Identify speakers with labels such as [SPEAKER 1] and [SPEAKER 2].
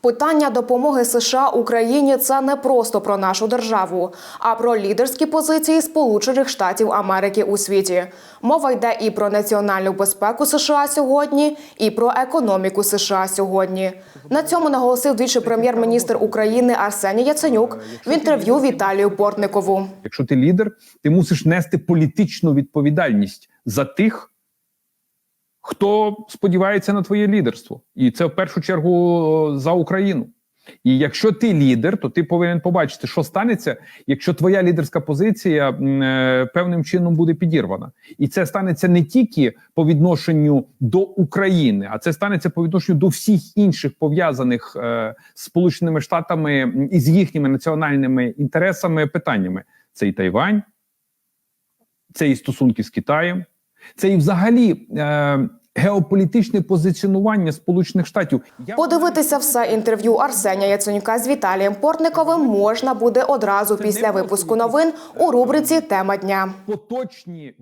[SPEAKER 1] Питання допомоги США Україні це не просто про нашу державу, а про лідерські позиції Сполучених Штатів Америки у світі. Мова йде і про національну безпеку США сьогодні, і про економіку США сьогодні. На цьому наголосив двічі прем'єр-міністр України Арсеній Яценюк в інтерв'ю Віталію Портникову.
[SPEAKER 2] Якщо ти лідер, ти мусиш нести політичну відповідальність за тих, хто сподівається на твоє лідерство, і це в першу чергу за Україну. І якщо ти лідер, то ти повинен побачити, що станеться, якщо твоя лідерська позиція е, певним чином буде підірвана, і це станеться не тільки по відношенню до України, а це станеться по відношенню до всіх інших пов'язаних е, з Сполученими Штатами і з їхніми національними інтересами питаннями. Це і Тайвань, це і стосунки з Китаєм, це і взагалі е, геополітичне позиціонування Сполучених Штатів.
[SPEAKER 1] Подивитися все інтерв'ю Арсенія Яценюка з Віталієм Портниковим можна буде одразу після випуску новин у рубриці Тема дня.
[SPEAKER 2] поточні